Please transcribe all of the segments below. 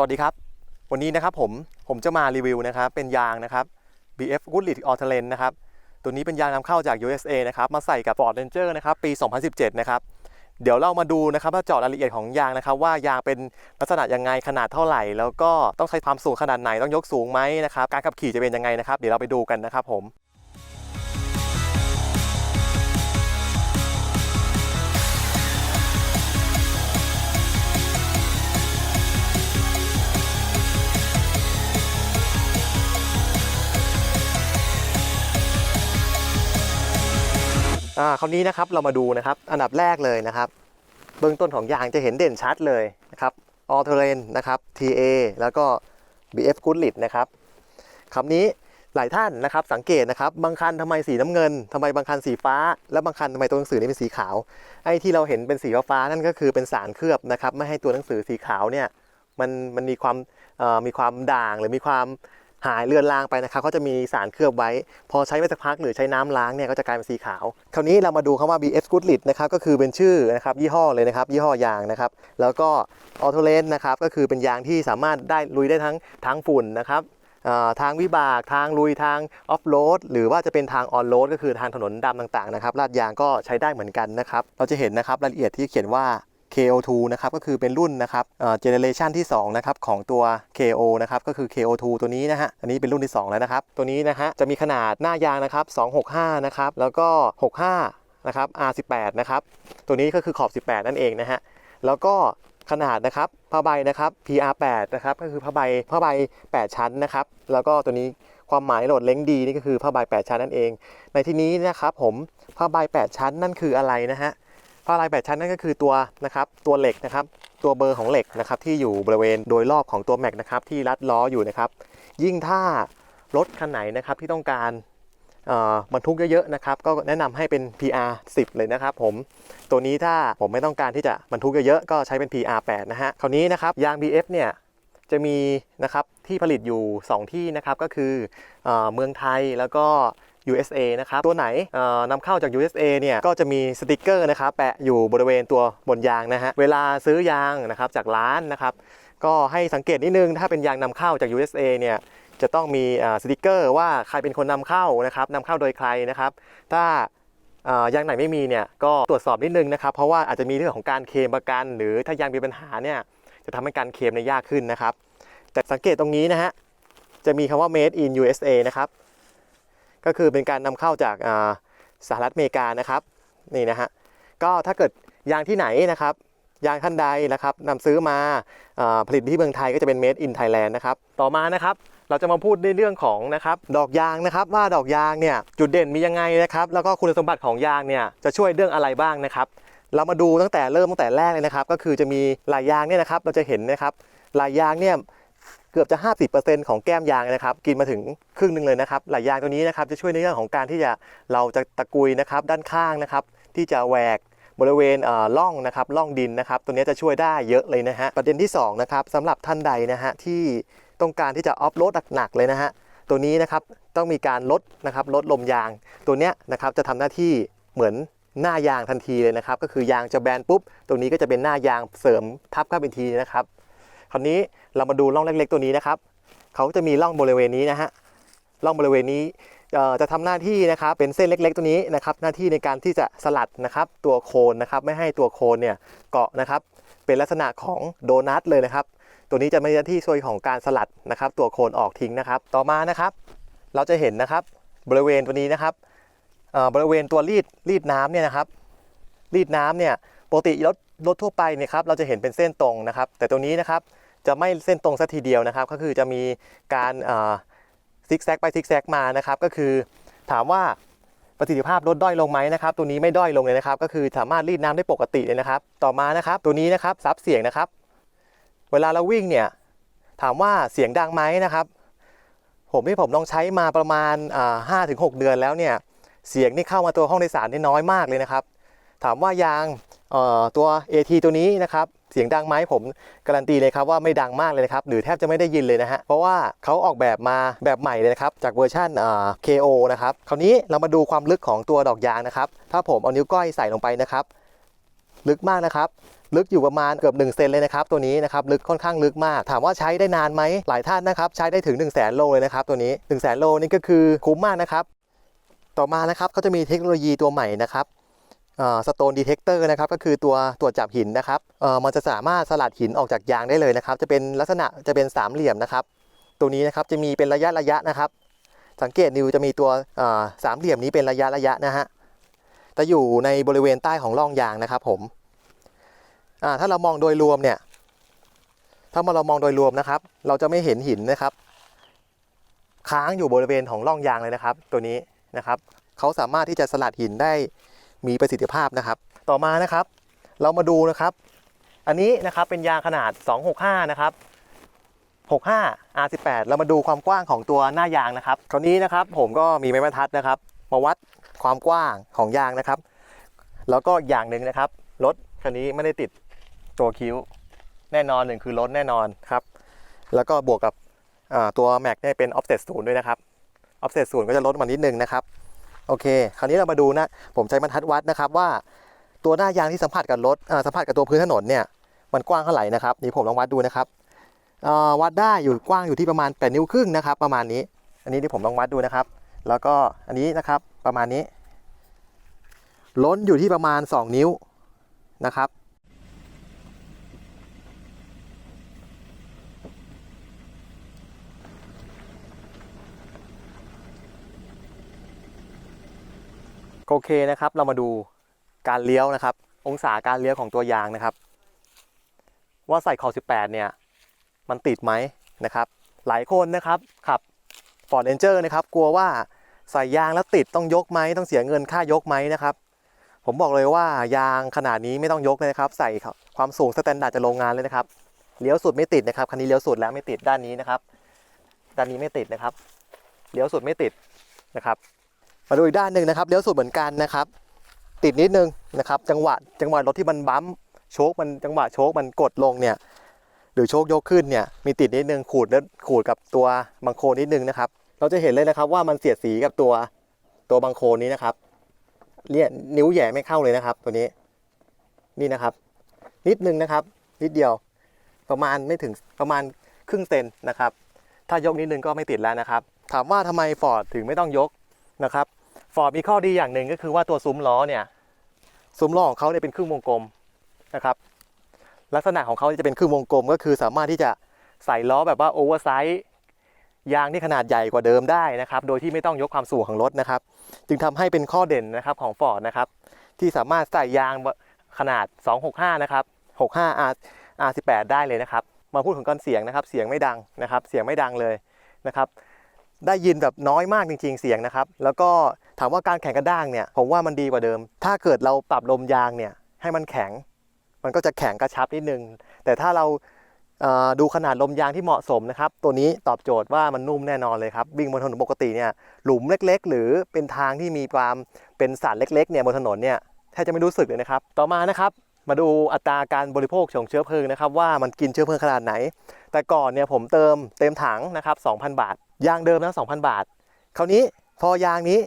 สวัสดีครับ วันนี้นะครับผมผมจะมารีวิวนะครับเป็นยางนะครับ BF Goodrich a l t e r a n นะครับตัวนี้เป็นยางนำเข้าจาก USA นะครับมาใส่กับ Ford Ranger นะครับปี 2017 นะครับเดี๋ยวเรามาดูนะครับว่าเจาะรายละเอียดของยางนะครับ ว่ายางเป็นลักษณะยังไงขนาดเท่าไหร่ แล้วก็ต้องใช้ความสูงขนาดไหนต้องยกสูงไหมนะครับการขับขี่จะเป็นยังไงนะครับ เดี๋ยวเราไปดูกันนะครับผม อ่าคราวนี้นะครับเรามาดูนะครับอันดับแรกเลยนะครับ เบื้องต้นของยางจะเห็นเด่นชัดเลยนะครับ All Terrain นะครับ TA แล้วก็ BF Goodrich นะครับคำนี้หลายท่านนะครับสังเกตนะครับบางคันทำไมสีน้ำเงินทำไมบางคันสีฟ้า แล้วบางคันทำไมตัวหนังสือนี่เป็นสีขาวไอ้ที่เราเห็นเป็นสีฟ้านั่นก็คือเป็นสารเคลือบนะครับไม่ให้ตัวหนังสือสีขาวเนี่ยมันมันมีความมีความด่างหรือมีความ หายเลือนลางไปนะครับเขาจะมีสารเคลือบไว้ พอใช้ไปสักพักหรือใช้น้ำล้างเนี่ยก็จะกลายเป็นสีขาว คราวนี้เรามาดูคำว่า BF Goodrich นะครับก็คือเป็นชื่อนะครับยี่ห้อเลยนะครับยี่ห้อยางนะครับแล้วก็ Auto l a n นะครับก็คือเป็นยางที่สามารถได้ลุยได้ทั้งทางฝุ่นนะครับทางวิบากทางลุยทางออฟโรดหรือว่าจะเป็นทางออนโรดก็คือทางถนนดำต่างๆนะครับลาดยางก็ใช้ได้เหมือนกันนะครับเราจะเห็นนะครับรายละเอียดที่เขียนว่า KO2 นะครับก็คือเป็นรุ่นนะครับเจเนเรชันที่2นะครับของตัว KO นะครับก็คือ KO2 ตัวนี้นะฮะอันนี้เป็นรุ่นที่ 2 แล้วนะครับ ตัวนี้นะฮะจะมีขนาดหน้ายางนะครับ265นะครับแล้วก็ 65นะครับ R18 นะครับตัวนี้ก็คือขอบ 18 นั่นเองนะฮะแล้วก็ขนาดนะครับผ้าใบนะครับ PR8 นะครับก็คือผ้าใบผ้าใบ 8 ชั้นนะครับ แล้วก็ตัวนี้ความหมายโหลดเล้งดีนี่ก็คือผ้าใบ 8 ชั้นนั่นเอง ในที่นี้นะครับผมผ้าใบ 8 ชั้นนั่นคืออะไรนะฮะ ผ้าลายแปดชั้นนั่นก็คือตัวนะครับตัวเหล็กนะครับตัวเบอร์ของเหล็กนะครับที่อยู่บริเวณโดยรอบของตัวแม็กนะครับที่รัดล้ออยู่นะครับยิ่งถ้ารถคันไหนนะครับที่ต้องการบรรทุกเยอะๆนะครับก็แนะนำให้เป็น PR 10 เลยนะครับผมตัวนี้ถ้าผมไม่ต้องการที่จะบรรทุกเยอะๆก็ใช้เป็น PR 8นะฮะคราวนี้นะครับยาง BF เนี่ยจะมีนะครับที่ผลิตอยู่ 2 ที่นะครับก็คือเอเมืองไทยแล้วก็ USA นะครับ ตัวไหนเอ่อนำเข้าจาก USA เนี่ย ก็จะมีสติกเกอร์นะครับ แปะอยู่บริเวณตัวบนยางนะฮะ เวลาซื้อยางนะครับจากร้านนะครับ ก็ให้สังเกตนิดนึง ถ้าเป็นยางนำเข้าจาก USA เนี่ย จะต้องมีสติกเกอร์ว่าใครเป็นคนนำเข้านะครับนำเข้าโดยใครนะครับ ถ้ายางไหนไม่มีเนี่ย ก็ตรวจสอบนิดนึงนะครับ เพราะว่าอาจจะมีเรื่องของการเคลมประกัน หรือถ้ายางมีปัญหาเนี่ย จะทำให้การเคลมในยยากขึ้นนะครับ แต่สังเกตตรงนี้นะฮะ จะมีคำว่า made in USA นะครับ ก็คือเป็นการนำเข้าจากาสหรัฐอเมริกานะครับนี่นะฮะก็ถ้าเกิดยางที่ไหนนะครับยางท่านใดนะครับนำซื้อมาอาผลิตที่เมืองไทยก็จะเป็น made in Thailand นะครับต่อมานะครับเราจะมาพูดในเรื่องของนะครับดอกยางนะครับว่าดอกยางเนี่ยจุดเด่นมียังไงนะครับแล้วก็คุณสมบัติของยางเนี่ยจะช่วยเรื่องอะไรบ้างนะครับ เรามาดูตั้งแต่เริ่มตั้งแต่แรกเลยนะครับ ก็คือจะมีลายยางเนี่ยนะครับเราจะเห็นนะครับลายยางเนี่ย เกือบจะ 50%ของแก้มยางนะครับ กินมาถึงครึ่งหนึ่งเลยนะครับหลายยางตัวนี้นะครับจะช่วยในเรื่องของการที่จะเราจะตะกุยนะครับด้านข้างนะครับ ที่จะแหวกบริเวณเอ่อร่องนะครับร่องดินนะครับ ตัวนี้จะช่วยได้เยอะเลยนะฮะประเด็นที่2นะครับสำหรับท่านใดนะฮะที่ต้องการที่จะออฟโรดหนักๆเลยนะฮะตัวนี้นะครับต้องมีการลดนะครับลดลมยาง ตัวเนี้ยนะครับจะทำหน้าที่เหมือนหน้ายางทันทีเลยนะครับ ก็คือยางจะแบนปุ๊บ ตรงนี้ก็จะเป็นหน้ายางเสริมทับเข้าไปทีนะครับ คราวนี้เรามาดูร่องเล็กๆตัวนี้นะครับเขาจะมีร่องบริเวณนี้นะฮะร่องบริเวณนี้จะทำหน้าที่นะครับเป็นเส้นเล็ก ๆ ตัวนี้นะครับ หน้าที่ในการที่จะสลัดนะครับ ตัวโคนนะครับ ไม่ให้ตัวโคนเนี่ยเกาะนะครับ เป็นลักษณะของโดนัทเลยนะครับ ตัวนี้จะมีหน้าที่ช่วยของการสลัดนะครับ ตัวโคนออกทิ้งนะครับ ต่อมานะครับ เราจะเห็นนะครับบริเวณตัวนี้นะครับบริเวณตัวรีดรีดน้ำเนี่ยนะครับ รีดน้ำเนี่ยปกติรถรถทั่วไปเนี่ยครับเราจะเห็นเป็นเส้นตรงนะครับ แต่ตัวนี้นะครับ จะไม่เส้นตรงสัทีเดียวนะครับ ก็คือจะมีการซิกแซกไปซิกแซกมานะครับ ก็คือถามว่าประสิทธิภาพลดด้อยลงไหมนะครับ ตัวนี้ไม่ด้อยลงเลยนะครับ ก็คือสามารถรีดน้ำได้ปกติเลยนะครับ ต่อมานะครับ ตัวนี้นะครับซับเสียงนะครับ เวลาเราวิ่งเนี่ยถามว่าเสียงดังไหมนะครับ ผมที่ผมลองใช้มาประมาณห้าถึงหเดือนแล้วเนี่ยเสียงนี่เข้ามาตัวห้องโดยสารนี่น้อยมากเลยนะครับ ถามว่ายางตัว AT ตัวนี้นะครับ เสียงดังไหมผมการันตีเลยครับว่าไม่ดังมากเลยนะครับหรือแทบจะไม่ได้ยินเลยนะฮะเพราะว่าเขาออกแบบมาแบบใหม่เลยนะครับจากเวอร์ชันเอ่อ KO นะครับคราวนี้เรามาดูความลึกของตัวดอกยางนะครับถ้าผมเอานิ้วก้อยใส่ลงไปนะครับลึกมากนะครับลึกอยู่ประมาณเกือบ1เซนเลยนะครับตัวนี้นะครับลึกค่อนข้างลึกมาก ถามว่าใช้ได้นานไหมหลายท่านนะครับใช้ได้ถึง 1 0 0 0 0แโลเลยนะครับตัวนี้1 0 0 0 0โลนี่ก็คือคุ้มมากนะครับต่อมานะครับเขาจะมีเทคโนโลยีตัวใหม่นะครับ สโตนดีเทคเตอร์นะครับก็คือตัวตรวจจับหินนะครับอ่อมันจะสามารถสลัดหินออกจากยางได้เลยนะครับ จะเป็นลักษณะจะเป็นสามเหลี่ยมนะครับ ตัวนี้นะครับจะมีเป็นระยะระยะนะครับ สังเกตนิวจะมีตัวอ่อสามเหลี่ยมนี้เป็นระยะระยะนะฮะจะอยู่ในบริเวณใต้ของร่องยางนะครับ ผมอ่าถ้าเรามองโดยรวมเนี่ย ถ้ามาเรามองโดยรวมนะครับ เราจะไม่เห็นหินนะครับ ค้างอยู่บริเวณของร่องยางเลยนะครับ ตัวนี้นะครับเขาสามารถที่จะสลัดหินได้ มีประสิทธิภาพนะครับ ต่อมานะครับ เรามาดูนะครับ อันนี้นะครับเป็นยางขนาด 265 นะครับ 65 R18 เรามาดูความกว้างของตัวหน้ายางนะครับคราวนี้นะครับผมก็มีไม้บรรทัดนะครับ มาวัดความกว้างของยางนะครับ แล้วก็อย่างหนึ่งนะครับรถคันนี้ไม่ได้ติดตัวคิ้วแน่นอนหนึ่งคือรถแน่นอนครับ แล้วก็บวกกับตัวแม็กเนี่ยเป็น offset ศูนย์ด้วยนะครับ offset ศูนย์ก็จะลดมานิดนึงนะครับ โอเค คราวนี้เรามาดูนะ ผมใช้บรรทัดวัดนะครับว่าตัวหน้ายางที่สัมผัสกับรถอ่าสัมผัสกับตัวพื้นถนนเนี่ยมันกว้างเท่าไหร่นะครับนี่ผมลองวัดดูนะครับอ่าวัดได้อยู่กว้างอยู่ที่ประมาณ8นิ้วครึ่งนะครับ ประมาณนี้ อันนี้ที่ผมลองวัดดูนะครับ แล้วก็อันนี้นะครับประมาณนี้ ล้นอยู่ที่ประมาณ 2 นิ้วนะครับ โอเคนะครับ เรามาดูการเลี้ยวนะครับ องศาการเลี้ยวของตัวยางนะครับ ว่าใส่ขอบ18 เนี่ย มันติดไหมนะครับ หลายคนนะครับขับ Ford Ranger นะครับ กลัวว่าใส่ยางแล้วติดต้องยกไหมต้องเสียเงินค่ายกไหมนะครับ ผมบอกเลยว่ายางขนาดนี้ไม่ต้องยกเลยนะครับ ใส่ความสูงสแตนดาร์ดจากโรงงานเลยนะครับเลี้ยวสุดไม่ติดนะครับคันนี้เลี้ยวสุดแล้วไม่ติดด้านนี้นะครับ ด้านนี้ไม่ติดนะครับเลี้ยวสุดไม่ติดนะครับ มาดูอีกด้านหนึ่งนะครับเลี้ยวสุดเหมือนกันนะครับ ติดนิดนึงนะครับ จังหวะจังหวะรถที่มันบัมโชคมันจังหวะโชคมันกดลงเนี่ยหรือโชคยกขึ้นเนี่ยมีติดนิดนึงขูดแล้วขูดกับตัวบังโคนิดนึงนะครับ เราจะเห็นเลยนะครับว่ามันเสียดสีกับตัวตัวบังโคนนี้นะครับเนี่ยนิ้วแย่ไม่เข้าเลยนะครับ ตัวนี้นี่นะครับ นิดนึงนะครับ นิดเดียว ประมาณไม่ถึงประมาณครึ่งเซนนะครับ ถ้ายกนิดนึงก็ไม่ติดแล้วนะครับ ถามว่าทำไมฟอร์ดถึงไม่ต้องยกนะครับ ฟอร์ดมีข้อดีอย่างหนึ่งก็คือว่าตัวซุ้มล้อเนี่ยซุ้มล้อของเขาเนี่ยเป็นครึ่งวงกลมนะครับ ลักษณะของเขาจะเป็นครึ่งวงกลม ก็คือสามารถที่จะใส่ล้อแบบว่าโอเวอร์ไซส์ยางที่ขนาดใหญ่กว่าเดิมได้นะครับ โดยที่ไม่ต้องยกความสูงของรถนะครับ จึงทำให้เป็นข้อเด่นนะครับของ Ford นะครับ ที่สามารถใส่ยางขนาด 265 นะครับ 65 R R18 ได้เลยนะครับ มาพูดถึงก้อนเสียงนะครับ เสียงไม่ดังนะครับ เสียงไม่ดังเลยนะครับ ได้ยินแบบน้อยมากจริง ๆ เสียงนะครับ แล้วก็ ถามว่าการแข็งกระด้างเนี่ยผมว่ามันดีกว่าเดิม ถ้าเกิดเราปรับลมยางเนี่ยให้มันแข็ง มันก็จะแข็งกระชับนิดนึง แต่ถ้าเราดูขนาดลมยางที่เหมาะสมนะครับ ตัวนี้ตอบโจทย์ว่ามันนุ่มแน่นอนเลยครับ วิ่งบนถนนปกติเนี่ยหลุมเล็ก ๆ หรือเป็นทางที่มีความเป็นสันเล็กๆเนี่ยบนถนนเนี่ยแทบจะไม่รู้สึกเลยนะครับ ต่อมานะครับ มาดูอัตราการบริโภคของเชื้อเพลิงนะครับ ว่ามันกินเชื้อเพลิงขนาดไหน แต่ก่อนเนี่ยผมเติมเต็มถังนะครับ2,000 บาท ยางเดิมนะ2,000 บาท คราวนี้พอยางนี้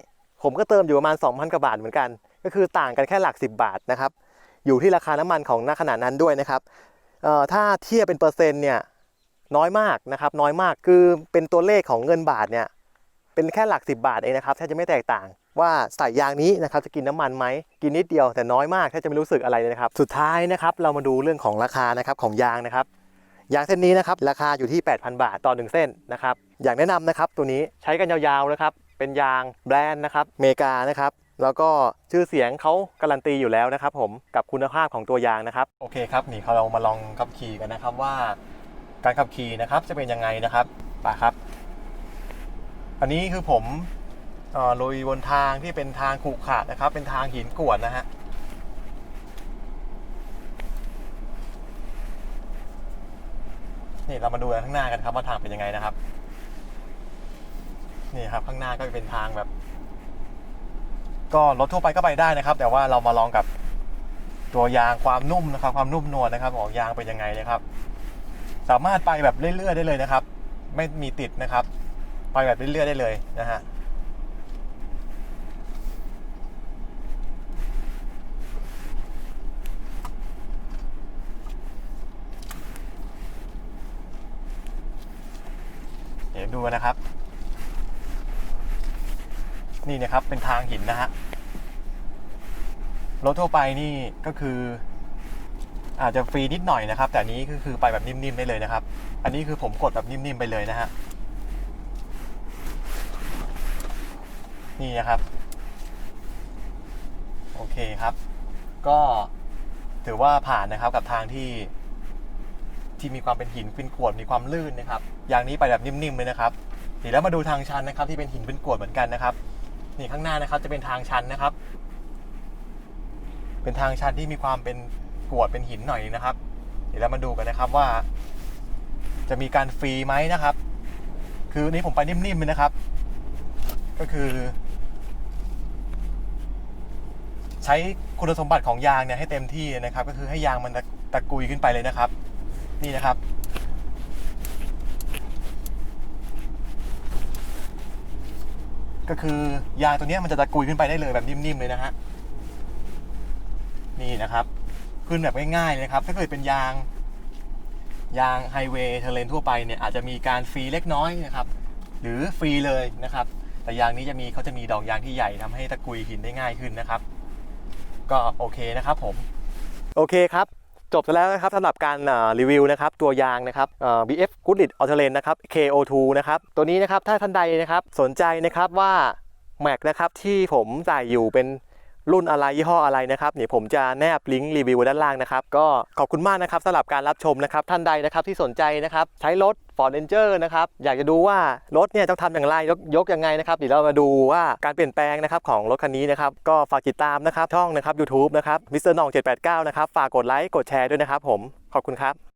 ผมก็เติมอยู่ประมาณ 2,000กว่าบาทเหมือนกัน ก็คือต่างกันแค่หลัก 10 บาทนะครับ อยู่ที่ราคาน้ำมันของณขณะนั้นด้วยนะครับถ้าเทียบเป็นเปอร์เซ็นต์เนี่ยน้อยมากนะครับน้อยมากคือเป็นตัวเลขของเงินบาทเนี่ยเป็นแค่หลัก 10 บาทเองนะครับแทบจะไม่แตกต่าง ว่าใส่ยางนี้นะครับจะกินน้ำมันไหมกินนิดเดียวแต่น้อยมากแทบจะไม่รู้สึกอะไรเลยนะครับ สุดท้ายนะครับเรามาดูเรื่องของราคานะครับของยางนะครับยางเส้นนี้นะครับราคาอยู่ที่ 8,000 บาทต่อ1เส้นนะครับอย่างแนะนำนะครับตัวนี้ใช้กันยาวๆนะครับ เป็นยางแบรนด์นะครับเมกานะครับแล้วก็ชื่อเสียงเขาการันตีอยู่แล้วนะครับผมกับคุณภาพของตัวยางนะครับโอเคครับนี่เรามาลองขับขี่กันนะครับว่า การขับขี่นะครับจะเป็นยังไงนะครับไปครับ อันนี้คือผมออลุยบนทางที่เป็นทางขรุขระนะครับ เป็นทางหินกวดนะฮะนี่เรามาดูข้างหน้ากันครับว่าทางเป็นยังไงนะครับ นี่ครับข้างหน้าก็เป็นทางแบบ ก็รถทั่วไปก็ไปได้นะครับ แต่ว่าเรามาลองกับตัวยางความนุ่มนะครับ ความนุ่มนวลนะครับของยางเป็นยังไงนะครับ สามารถไปแบบเรื่อยๆได้เลยนะครับ ไม่มีติดนะครับ ไปแบบเรื่อยๆได้เลยนะฮะเดี๋ยวดูนะครับ นี่นะครับเป็นทางหินนะฮะรถทั่วไปนี่ก็คือ อาจจะฟรีนิดหน่อยนะครับ แต่นนี้ก็คือไปแบบนิ่มๆได้เลยนะครับ อันนี้คือผมกดแบบนิ่มๆไปเลยนะฮะนี่นะครับ โอเคครับ ก็ถือว่าผ่านนะครับกับทางที่ ที่มีความเป็นหินเป็นกรวดมีความลื่นนะครับ อย่างนี้ไปแบบนิ่มๆเลยนะครับเดี๋ยวแล้วมาดูทางชันนะครับ ที่เป็นหินเป็นกรวดเหมือนกันนะครับ นี่ข้างหน้านะครับจะเป็นทางชันนะครับ เป็นทางชันที่มีความเป็นกรวดเป็นหินหน่อยนะครับ เดี๋ยวเรามาดูกันนะครับว่า จะมีการฟรีไหมนะครับ คือนนี้ผมไปนิ่มๆเลยนะครับ ก็คือ ใช้คุณสมบัติของยางเนี่ยให้เต็มที่นะครับ ก็คือให้ยางมันตะตะกุยขึ้นไปเลยนะครับ นี่นะครับ ก็คือยางตัวนี้มันจะตะกุยขึ้นไปได้เลยแบบนิ่มๆเลยนะฮะนี่นะครับ ขึ้นแบบง่ายๆเลยครับ ถ้าเกิดเป็นยางยางไฮเวย์เทเลนทั่วไปเนี่ยอาจจะมีการฟรีเล็กน้อยนะครับ หรือฟรีเลยนะครับ แต่ยางนี้จะมีเขาจะมีดอกยางที่ใหญ่ทำให้ตะกุยหินได้ง่ายขึ้นนะครับ ก็โอเคนะครับผม โอเคครับ จบไปแล้วนะครับสำหรับการรีวิวนะครับตัวยางนะครับ BF Goodrich a u t o l a n นะครับ KO2 นะครับตัวนี้นะครับถ้าท่านใดนะครับสนใจนะครับว่าแม็กนะครับที่ผมใส่อยู่เป็น รุ่นอะไรยี่ห้ออะไรนะครับเดี๋ยผมจะแนบลิงก์รีวิวด้านล่างนะครับก็ขอบคุณมากนะครับสำหรับการรับชมนะครับท่านใดนะครับที่สนใจนะครับใช้รถ Ford Ranger นะครับอยากจะดูว่ารถเนี่ยต้องทำอย่างไรยกยกยังไงนะครับเดี๋ยวเรามาดูว่าการเปลี่ยนแปลงนะครับของรถคันนี้นะครับก็ฝากติดตามนะครับช่องนะครับ YouTube นะครับ Mr. นอง789นะครับฝากกดไลค์กดแชร์ด้วยนะครับผมขอบคุณครับ